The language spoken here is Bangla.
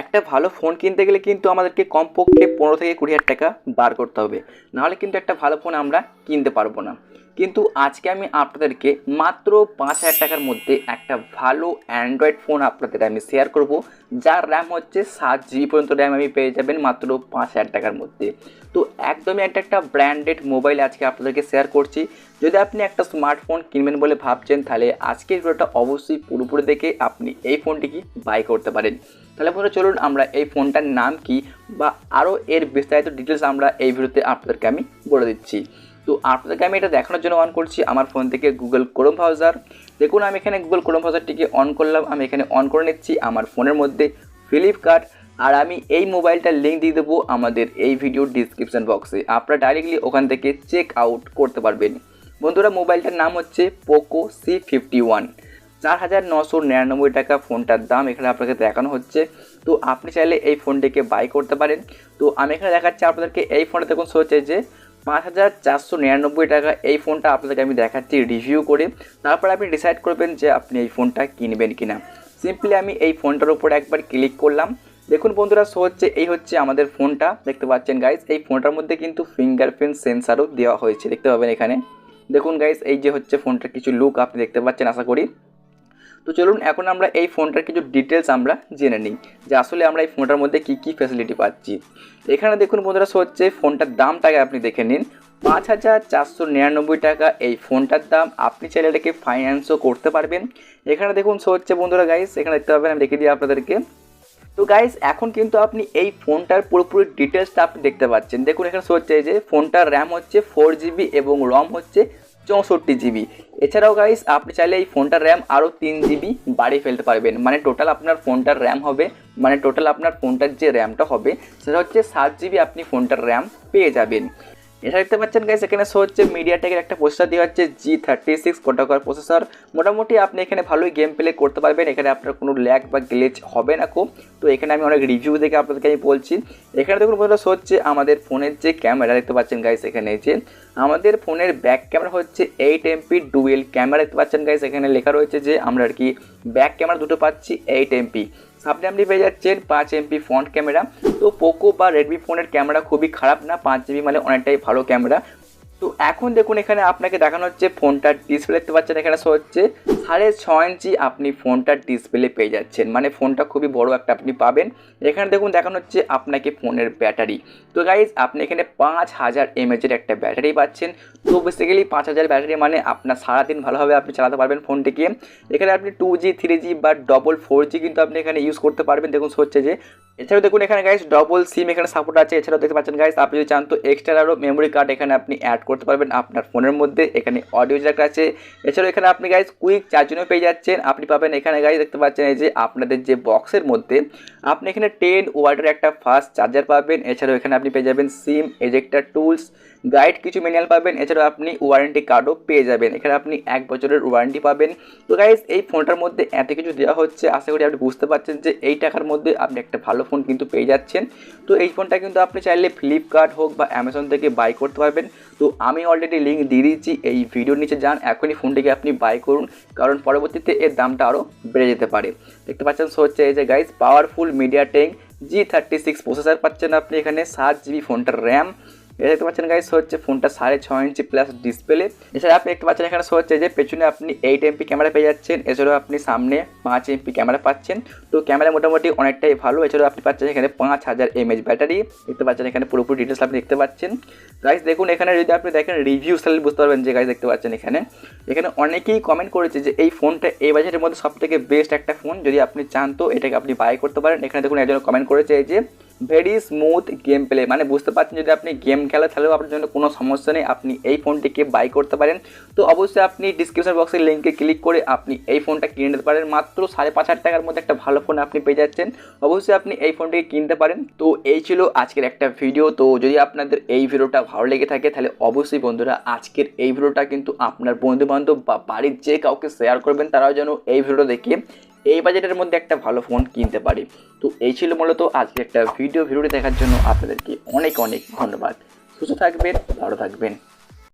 একটা ভালো ফোন কিনতে গেলে কিন্তু আমাদেরকে কমপক্ষে পনেরো থেকে কুড়ি হাজার টাকা বার করতে হবে। নাহলে কিন্তু একটা ভালো ফোন আমরা কিনতে পারব না। কিন্তু আজকে আমি আপনাদেরকে মাত্র পাঁচ হাজার টাকার মধ্যে একটা ভালো অ্যান্ড্রয়েড ফোন আপনাদের আমি শেয়ার করব। যার র্যাম হচ্ছে সাত জিবি পর্যন্ত র্যাম আমি পেয়ে যাবেন মাত্র পাঁচ হাজার টাকার মধ্যে। তো একদমই একটা একটা ব্র্যান্ডেড মোবাইল আজকে আপনাদেরকে শেয়ার করছি। যদি আপনি একটা স্মার্টফোন কিনবেন বলে ভাবছেন, তাহলে আজকের ভিডিওটা অবশ্যই পুরোপুরি দেখে আপনি এই ফোনটিকে বাই করতে পারেন। তাহলে বন্ধুরা চলুন আমরা এই ফোনটার নাম কি বা আরও এর বিস্তারিত ডিটেলস আমরা এই ভিডিওতে আপনাদেরকে আমি বলে দিচ্ছি। তো আপনাদেরকে আমি এটা দেখানোর জন্য অন করছি আমার ফোন থেকে গুগল ক্রোম ব্রাউজার দেখুন, আমি এখানে গুগল ক্রোম ব্রাউজারটিকে অন করলাম, আমি এখানে অন করে নিচ্ছি আমার ফোনের মধ্যে ফ্লিপকার্ট আর আমি এই মোবাইলটার লিঙ্ক দিয়ে দেবো আমাদের এই ভিডিওর ডিসক্রিপশন বক্সে আপনারা ডাইরেক্টলি ওখান থেকে চেক আউট করতে পারবেন। বন্ধুরা মোবাইলটার নাম হচ্ছে পোকো সি ফিফটি ওয়ান চার হাজার নশো নিরানব্বই টাকা ফোনটার দাম এখানে আপনাকে দেখানো হচ্ছে। তো আপনি চাইলে এই ফোনটিকে বাই করতে পারেন। তো আমি এখানে দেখাচ্ছি আপনাদেরকে এই ফোনটা দেখুন শো হচ্ছে যে পাঁচ হাজার চারশো নিরানব্বই টাকা এই ফোনটা আপনাদেরকে আমি দেখাচ্ছি রিভিউ করে। তারপর আপনি ডিসাইড করবেন যে আপনি এই ফোনটা কিনবেন কিনা। সিম্পলি আমি এই ফোনটার উপরে একবার ক্লিক করলাম। দেখুন বন্ধুরা শো হচ্ছে এই হচ্ছে আমাদের ফোনটা। দেখতে পাচ্ছেন গাইস এই ফোনটার মধ্যে কিন্তু ফিঙ্গারপ্রিন্ট সেন্সারও দেওয়া হয়েছে। দেখতে পাবেন এখানে। দেখুন গাইস এই যে হচ্ছে ফোনটার কিছু লুক আপনি দেখতে পাচ্ছেন, আশা করি। তো চলুন এখন আমরা এই ফোনটার কিছু ডিটেলস আমরা জেনে নিই যে আসলে আমরা এই ফোনটার মধ্যে কী কী ফ্যাসিলিটি পাচ্ছি। এখানে দেখুন বন্ধুরা হচ্ছে ফোনটার দামটাকে আপনি দেখে নিন। পাঁচ হাজার চারশো নিরানব্বই টাকা এই ফোনটার দাম। আপনি চাইলে এটাকে ফাইন্যান্সও করতে পারবেন। এখানে দেখুন শো হচ্ছে বন্ধুরা গাইস এখানে দেখতে পাবেন, আমি দেখে দিই আপনাদেরকে। তো গাইস এখন কিন্তু আপনি এই ফোনটার পুরোপুরি ডিটেলসটা আপনি দেখতে পাচ্ছেন। দেখুন, এখানে শো হচ্ছে যে, ফোনটার র্যাম হচ্ছে ফোর জিবি এবং রম হচ্ছে চৌষট্টি জিবি। এছাড়াও গাইস আপনি চাইলে এই ফোনটার র্যাম আরও তিন জিবি বাড়িয়ে ফেলতে পারবেন। মানে টোটাল আপনার ফোনটার র্যাম হবে মানে টোটাল আপনার ফোনটার যে র্যামটা হবে, সেটা হচ্ছে সাত জিবি আপনি ফোনটার র্যাম পেয়ে যাবেন। এটা দেখতে পাচ্ছেন গাইস এখানে শো হচ্ছে মিডিয়াটেকের একটা প্রসেসর দেওয়া হচ্ছে G thirty six octa core processor মোটামুটি আপনি এখানে ভালোই গেম প্লে করতে পারবেন, এখানে আপনার কোনো ল্যাগ বা গ্লেচ হবে না খুব। তো এখানে আমি অনেক রিভিউ দেখে আপনাদেরকে আমি বলছি। এখানে দেখুন বন্ধুরা শো হচ্ছে আমাদের ফোনের যে ক্যামেরা দেখতে পাচ্ছেন গাইস এখানে যে আমাদের ফোনের ব্যাক ক্যামেরা হচ্ছে এইট এমপি ডুয়েল ক্যামেরা দেখতে পাচ্ছেন গাইস এখানে লেখা রয়েছে যে আমরা আর কি ব্যাক ক্যামেরা দুটো পাচ্ছি এইট এমপি সামনে আপনি পেয়ে যাচ্ছেন পাঁচ এমপি ফ্রন্ট ক্যামেরা তো পোকো বা রেডমি ফোনের ক্যামেরা খুবই খারাপ না, পাঁচ জিবি মানে অনেকটাই ভালো ক্যামেরা তো এখন দেখুন এখানে আপনাকে দেখানো হচ্ছে ফোনটার ডিসপ্লে দেখতে পাচ্ছেন এখানে শো হচ্ছে সাড়ে ছ ইঞ্চি আপনি ফোনটার ডিসপ্লে পেয়ে যাচ্ছেন। মানে ফোনটা খুবই বড় একটা আপনি পাবেন। এখানে দেখুন দেখানো হচ্ছে আপনাকে ফোনের ব্যাটারি। তো গাইজ আপনি এখানে পাঁচ হাজার এমএচের একটা ব্যাটারি পাচ্ছেন। তো বেসিক্যালি পাঁচ হাজার ব্যাটারি মানে আপনার সারাদিন ভালোভাবে আপনি চালাতে পারবেন ফোনটিকে। এখানে আপনি টু জি থ্রি জি বা ডবল ফোর জি কিন্তু আপনি এখানে ইউজ করতে পারবেন। দেখুন হচ্ছে যে এছাড়াও দেখুন এখানে গাইস ডবল সিম এখানে সাপোর্ট আছে। এছাড়াও দেখতে পাচ্ছেন গাইস আপনি যদি চান তো এক্সট্রা আরও মেমোরি কার্ড এখানে আপনি অ্যাড করতে পারবেন আপনার ফোনের মধ্যে। এখানে অডিও জ্যাক আছে। এছাড়াও এখানে আপনি গাইজ কুইক চার্জিংও পেয়ে যাচ্ছেন। আপনি পাবেন এখানে গাইজ দেখতে পাচ্ছেন এই যে আপনাদের যে বক্সের মধ্যে আপনি এখানে টেন ওয়াটের একটা ফাস্ট চার্জার পাবেন। এছাড়াও এখানে আপনি পেয়ে যাবেন সিম এজেক্টার টুলস গাইড কিছু ম্যানুয়াল পাবেন, এছাড়াও আপনি ওয়ারেন্টি কার্ডও পেয়ে যাবেন। এখানে আপনি এক বছরের ওয়ারেন্টি পাবেন। তো গাইজ এই ফোনটার মধ্যে এত কিছু দেওয়া হচ্ছে, আশা করি আপনি বুঝতে পারছেন যে এই টাকার মধ্যে আপনি একটা ভালো ফোন কিন্তু পেয়ে যাচ্ছেন। তো এই ফোনটা কিন্তু আপনি চাইলে ফ্লিপকার্ট হোক বা অ্যামাজন থেকে বাই করতে পারবেন। তো আমি অলরেডি লিঙ্ক দিয়ে দিচ্ছি এই ভিডিওর নিচে যান, এখনই ফোনটিকে আপনি বাই করুন, কারণ পরবর্তীতে এর দামটা আরও বেড়ে যেতে পারে। দেখতে পাচ্ছেন সো হচ্ছে এই যে guys powerful MediaTek G thirty six processor পাচ্ছেন আপনি এখানে, সাত জিবি ফোনটার র্যাম এটা দেখতে পাচ্ছেন গাইস হচ্ছে ফোনটা সাড়ে ছ ইঞ্চি প্লাস ডিসপ্লে এছাড়া আপনি দেখতে পাচ্ছেন এখানে শো হচ্ছে যে পেছনে আপনি এইট এমপি ক্যামেরা পেয়ে যাচ্ছেন, এছাড়াও আপনি সামনে পাঁচ এমপি ক্যামেরা পাচ্ছেন। তো ক্যামেরা মোটামুটি অনেকটাই ভালো, এছাড়াও আপনি পাচ্ছেন এখানে পাঁচ হাজার এমএচ ব্যাটারি দেখতে পাচ্ছেন এখানে পুরোপুরি ডিটেলস আপনি দেখতে পাচ্ছেন। গাইস দেখুন এখানে যদি আপনি দেখেন রিভিউ তাহলে বুঝতে পারবেন যে গাইস দেখতে পাচ্ছেন এখানে। এখানে অনেকেই কমেন্ট করেছে যে এই ফোনটা এই বাজারের মধ্যে সব থেকে বেস্ট একটা ফোন যদি আপনি চান তো এটাকে আপনি বাই করতে পারেন। এখানে দেখুন একজন কমেন্ট করেছে যে ভেরি স্মুথ গেম প্লে মানে বুঝতে পারছেন, যদি আপনি গেম খেলা, তাহলেও আপনার জন্য কোনো সমস্যা নেই। আপনি এই ফোনটিকে বাই করতে পারেন। তো অবশ্যই আপনি ডিসক্রিপশন বক্সের লিঙ্কে ক্লিক করে আপনি এই ফোনটা কিনে নিতে পারেন। মাত্র সাড়ে পাঁচ হাজার টাকার মধ্যে একটা ভালো ফোন আপনি পেয়ে যাচ্ছেন। অবশ্যই আপনি এই ফোনটিকে কিনতে পারেন। তো এই ছিল আজকের একটা ভিডিও তো যদি আপনাদের এই ভিডিওটা ভালো লেগে থাকে, তাহলে অবশ্যই বন্ধুরা আজকের এই ভিডিওটা কিন্তু আপনার বন্ধু বান্ধব বা বাড়ির যে কাউকে শেয়ার করবেন, তারাও যেন এই ভিডিওটা দেখে এই বাজেটের মধ্যে একটা ভালো ফোন কিনতে পারি। তো এই ছিল মূলত আজকে একটা ভিডিও ভিডিওটি দেখার জন্য আপনাদেরকে অনেক অনেক ধন্যবাদ। সুস্থ থাকবেন, ভালো থাকবেন।